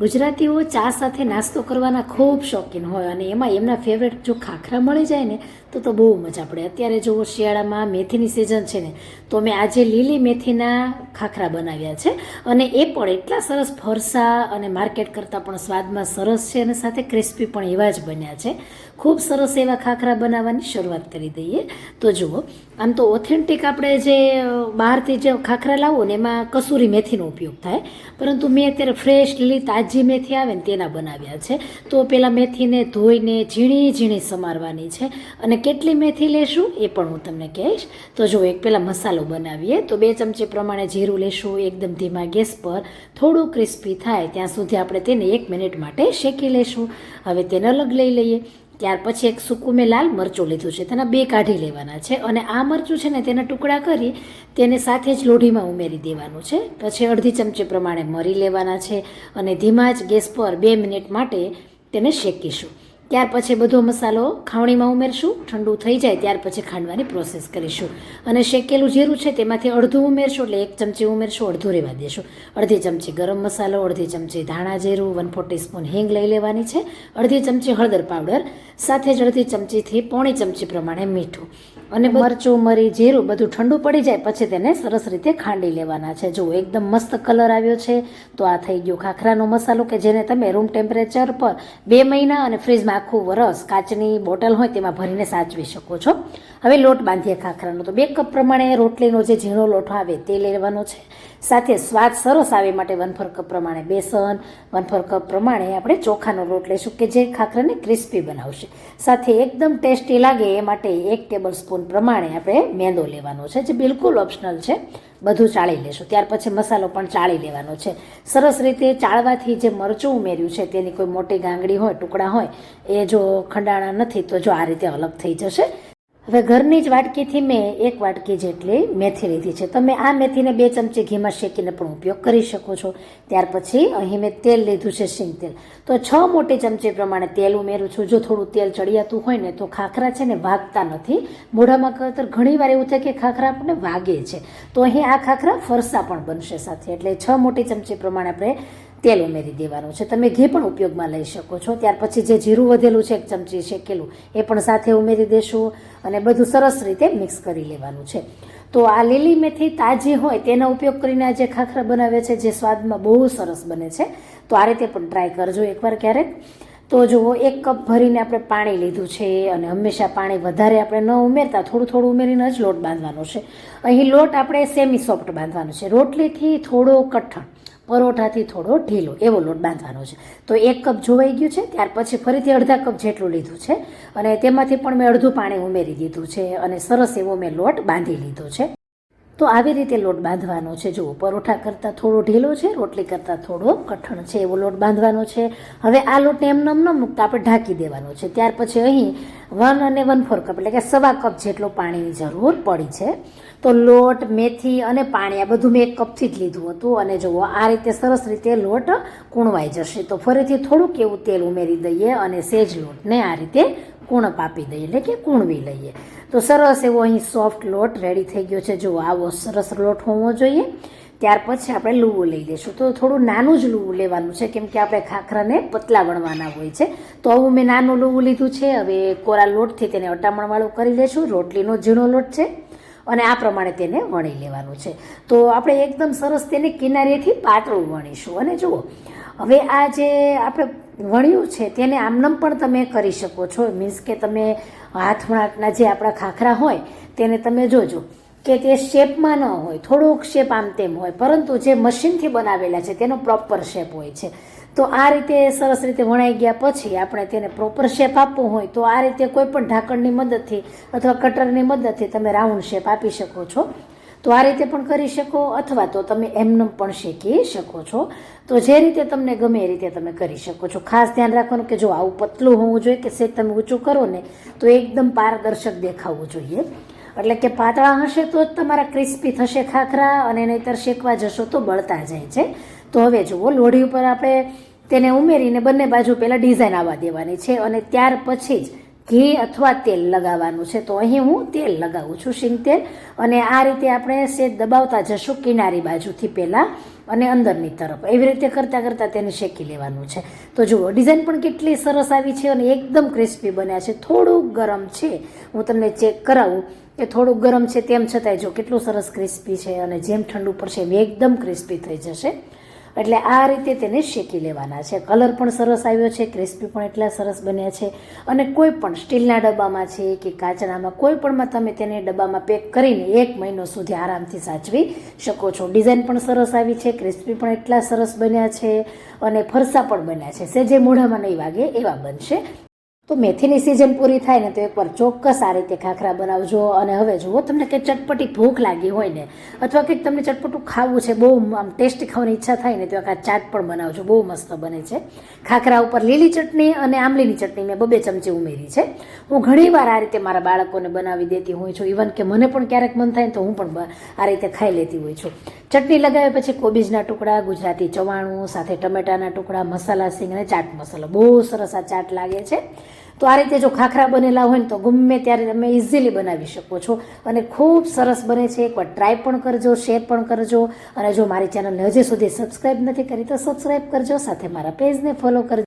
ગુજરાતીઓ ચા સાથે નાસ્તો કરવાના ખૂબ શોખીન હોય અને એમાં એમના ફેવરેટ જો ખાખરા મળી જાય ને, તો તો બહુ મજા પડે. અત્યારે જો શિયાળામાં મેથીની સિઝન છે ને, તો મેં આજે લીલી મેથીના ખાખરા બનાવ્યા છે અને એ પણ એટલા સરસ ફરસા અને માર્કેટ કરતાં પણ સ્વાદમાં સરસ છે અને સાથે ક્રિસ્પી પણ એવા જ બન્યા છે. ખૂબ સરસ એવા ખાખરા બનાવવાની શરૂઆત કરી દઈએ. તો જુઓ, આમ તો ઓથેન્ટિક આપણે જે બહારથી જે ખાખરા લાવો ને, એમાં કસૂરી મેથીનો ઉપયોગ થાય. પરંતુ મેં અત્યારે ફ્રેશ લીલી તાજી મેથી આવે ને તેના બનાવ્યા છે. તો પહેલાં મેથીને ધોઈને ઝીણી ઝીણી સમારવાની છે. અને કેટલી મેથી લેશું એ પણ હું તમને કહીશ. તો જો એક પહેલાં મસાલો બનાવીએ, તો બે ચમચી પ્રમાણે જીરું લેશું, એકદમ ધીમા ગેસ પર. થોડું ક્રિસ્પી થાય, ત્યાં સુધી આપણે તેને એક મિનિટ માટે શેકી લેશું. હવે તેને અલગ લઈ લઈએ. ત્યાર પછી એક સૂકું મેં લાલ મરચું લીધું છે, તેના બે કાઢી લેવાના છે અને આ મરચું છે ને તેના ટુકડા કરી તેને સાથે જ લોઢીમાં ઉમેરી દેવાનું છે. પછી અડધી ચમચી પ્રમાણે મરી લેવાના છે અને ધીમા જ ગેસ પર બે મિનિટ માટે તેને શેકીશું. ત્યાર પછી બધો મસાલો ખાવણીમાં ઉમેરશું. ઠંડુ થઈ જાય ત્યાર પછી ખાંડવાની પ્રોસેસ કરીશું. અને શેકેલું જીરું છે તેમાંથી અડધું ઉમેરશું એટલે એક ચમચી ઉમેરશું, અડધું રહેવા દેશું. અડધી ચમચી ગરમ મસાલો, અડધી ચમચી ધાણા જીરું વન ફોર્ટી સ્પૂન હિંગ લઈ લેવાની છે. અડધી ચમચી હળદર પાવડર, સાથે જ અડધી ચમચીથી પોણી ચમચી પ્રમાણે મીઠું. અને મરચું, મરી, જીરું બધું ઠંડુ પડી જાય પછી તેને સરસ રીતે ખાંડી લેવાના છે. જો એકદમ મસ્ત કલર આવ્યો છે. તો આ થઈ ગયો ખાખરાનો મસાલો કે જેને તમે રૂમ ટેમ્પરેચર પર બે મહિના અને ફ્રીજમાં આખું વરસ કાચની બોટલ હોય તેમાં ભરીને સાચવી શકો છો. હવે લોટ બાંધીએ ખાખરાનો. તો બે કપ પ્રમાણે રોટલીનો જે ઝીણો લોટ આવે તે લેવાનો છે. સાથે સ્વાદ સરસ આવે માટે વન ફોર કપ પ્રમાણે બેસન વન ફોર કપ પ્રમાણે આપણે ચોખાનો લોટ લઈશું કે જે ખાખરાને ક્રિસ્પી બનાવશે. સાથે એકદમ ટેસ્ટી લાગે એ માટે એક ટેબલ સ્પૂન પ્રમાણે આપણે મેંદો લેવાનો છે, જે બિલકુલ ઓપ્શનલ છે. બધું ચાળી લેશું. ત્યાર પછી મસાલો પણ ચાળી લેવાનો છે. સરસ રીતે ચાળવાથી જે મરચું ઉમેર્યું છે, તેની કોઈ મોટી ગાંગડી હોય, ટુકડા હોય, એ જો ખંડાણા નથી, તો જો આ રીતે અલગ થઈ જશે. હવે ઘરની જ વાટકીથી મેં એક વાટકી જેટલી મેથી લીધી છે. તમે આ મેથીને બે ચમચી ઘીમાં શેકીને પણ ઉપયોગ કરી શકો છો. ત્યાર પછી અહીં મેં તેલ લીધું છે સિંગ તેલ. તો છ મોટી ચમચી પ્રમાણે તેલ ઉમેરું છું. જો થોડું તેલ ચડિયાતું હોય ને તો ખાખરા છે ને વાગતા નથી. મોઢામાં કરતર ઘણી વાર એવું થાય કે ખાખરા આપણને વાગે છે. તો અહીં આ ખાખરા ફરસા પણ બનશે સાથે. એટલે છ મોટી ચમચી પ્રમાણે આપણે તેલ ઉમેરી દેવાનું છે. તમે ઘી પણ ઉપયોગમાં લઈ શકો છો. ત્યાર પછી જે જીરું વધેલું છે, એક ચમચી શેકેલું, એ પણ સાથે ઉમેરી દેશું અને બધું સરસ રીતે મિક્સ કરી લેવાનું છે. તો આ લીલી મેથી તાજી હોય તેનો ઉપયોગ કરીને જે ખાખરા બનાવે છે, જે સ્વાદમાં બહુ સરસ બને છે, તો આ રીતે પણ ટ્રાય કરજો એકવાર ક્યારેક. તો જુઓ, એક કપ ભરીને આપણે પાણી લીધું છે અને હંમેશા પાણી વધારે આપણે ન ઉમેરતા, થોડું થોડું ઉમેરીને જ લોટ બાંધવાનો છે. અહીં લોટ આપણે સેમી સોફ્ટ બાંધવાનો છે. રોટલીથી થોડો કઠણ. પરોઠાથી થોડો ઢીલો, એવો લોટ બાંધવાનો છે. તો એક કપ જોવાઈ ગયું છે, ત્યાર પછી ફરીથી અડધા કપ જેટલું લીધું છે. અને તેમાંથી પણ મેં અડધું પાણી ઉમેરી દીધું છે અને સરસ એવો મેં લોટ બાંધી લીધો છે. તો આવી રીતે લોટ બાંધવાનો છે. જુઓ, પરોઠા કરતાં થોડો ઢીલો છે, રોટલી કરતાં થોડો કઠણ છે એવો લોટ બાંધવાનો છે. હવે આ લોટને એમ નમ ન મૂકતા આપણે ઢાંકી દેવાનો છે. ત્યાર પછી અહીં વન અને વન ફોર કપ એટલે કે સવા કપ જેટલો પાણીની જરૂર પડી છે. તો લોટ, મેથી અને પાણી આ બધું મેં એક કપથી જ લીધું હતું અને જુઓ, આ રીતે સરસ રીતે લોટ કૂણવાઈ જશે. તો ફરીથી થોડુંક એવું તેલ ઉમેરી દઈએ અને સેજ લોટને આ રીતે કૂણપ આપી દઈએ? એટલે કે કૂણવી લઈએ? તો સરસ એવો અહીં સોફ્ટ લોટ રેડી થઈ ગયો છે. જો આવો સરસ લોટ હોવો જોઈએ. ત્યાર પછી આપણે લૂવું લઈ લઈશું. તો થોડું નાનું જ લૂવું લેવાનું છે. કેમ કે આપણે ખાખરાને પતલા વણવાના હોય છે. તો આવું મેં નાનું લૂવું લીધું છે. હવે કોરા લોટથી તેને અટામણવાળું કરી લઈશું. રોટલીનો ઝીણો લોટ છે. અને આ પ્રમાણે તેને વણી લેવાનું છે. તો આપણે એકદમ સરસ તેને કિનારીએથી પાતળું વણીશું. અને જુઓ, હવે આ જે આપણે વણ્યું છે, તેને આમનમ પણ તમે કરી શકો છો. મીન્સ કે તમે હાથવણાટના જે આપણા ખાખરા હોય, તેને તમે જોજો. કે તે શેપમાં ન હોય, થોડોક શેપ આમ તેમ હોય, પરંતુ જે મશીનથી બનાવેલા છે, તેનો પ્રોપર શેપ હોય છે. તો આ રીતે સરસ રીતે વણાઈ ગયા પછી આપણે તેને પ્રોપર શેપ આપવો હોય, તો આ રીતે કોઈ પણ ઢાંકણની મદદથી અથવા કટરની મદદથી તમે રાઉન્ડ શેપ આપી શકો છો. તો આ રીતે પણ કરી શકો અથવા તો તમે એમનેમ પણ શેકી શકો છો. તો જે રીતે તમને ગમે એ રીતે તમે કરી શકો છો. ખાસ ધ્યાન રાખવાનું કે જો આવું પતલું હોવું જોઈએ કે સેજ તમે ઊંચું કરો ને, તો એકદમ પારદર્શક દેખાવું જોઈએ. એટલે કે પાતળા હશે તો જ તમારા ક્રિસ્પી થશે ખાખરા અને નહીતર શેકવા જશો તો બળતા જાય છે. તો હવે જુઓ, લોઢી ઉપર આપણે તેને ઉમેરીને બંને બાજુ પહેલાં ડિઝાઇન આવવા દેવાની છે અને ત્યાર પછી જ ઘી અથવા તેલ લગાવવાનું છે. તો અહીં હું તેલ લગાવું છું શીંગ તેલ અને આ રીતે આપણે સેજ દબાવતા જશું કિનારી બાજુથી પહેલાં અને અંદરની તરફ. એવી રીતે કરતાં કરતાં તેને શેકી લેવાનું છે. તો જુઓ, ડિઝાઇન પણ કેટલી સરસ આવી છે અને એકદમ ક્રિસ્પી બન્યા છે. થોડુંક ગરમ છે. હું તમને ચેક કરાવું કે થોડુંક ગરમ છે તેમ છતાંય જો કેટલું સરસ ક્રિસ્પી છે અને જેમ ઠંડુ પડશે એમ એકદમ ક્રિસ્પી થઈ જશે. એટલે આ રીતે તેને શેકી લેવાના છે. કલર પણ સરસ આવ્યો છે ક્રિસ્પી પણ એટલા સરસ બન્યા છે. અને કોઈ પણ સ્ટીલના ડબ્બામાં છે કે કાચનામાં કોઈ પણમાં તમે તેને ડબ્બામાં પેક કરીને એક મહિનો સુધી આરામથી સાચવી શકો છો. ડિઝાઇન પણ સરસ આવી છે ક્રિસ્પી પણ એટલા સરસ બન્યા છે અને ફરસા પણ બન્યા છે. સેજે મોઢામાં નહીં વાગે એવા બનશે. તો મેથીની સિઝન પૂરી થાય ને તો એકવાર ચોક્કસ આ રીતે ખાખરા બનાવજો. અને હવે જુઓ, તમને કે ચટપટી ભૂખ લાગી હોય ને, અથવા કંઈક તમને ચટપટું ખાવું છે, બહુ આમ ટેસ્ટી ખાવાની ઈચ્છા થાય ને, તો આખા ચાટ પણ બનાવજો. બહુ મસ્ત બને છે. ખાખરા ઉપર લીલી ચટણી અને આંબલીની ચટણી મેં બબે ચમચી ઉમેરી છે. હું ઘણીવાર આ રીતે મારા બાળકોને બનાવી દેતી હોઉં છું. ઇવન કે મને પણ ક્યારેક મન થાય તો હું પણ આ રીતે ખાઈ લેતી હોઉં છું. ચટણી લગાવ્યા પછી કોબીજના ટુકડા, ગુજરાતી ચવાણું, સાથે ટમેટાના ટુકડા, મસાલા સિંગ અને ચાટ મસાલો. બહુ સરસ આ ચાટ લાગે છે. તો આ રીતે જો ખાખરા બનેલા હોય ને તો ગમે ત્યારે તમે ઇઝીલી બનાવી શકો છો. અને ખૂબ સરસ બને છે. એકવાર ટ્રાય પણ કરજો શેર પણ કરજો. અને જો મારી ચેનલને હજી સુધી સબસ્ક્રાઈબ નથી કરી તો સબસ્ક્રાઈબ કરજો. સાથે મારા પેજને ફોલો કરજો.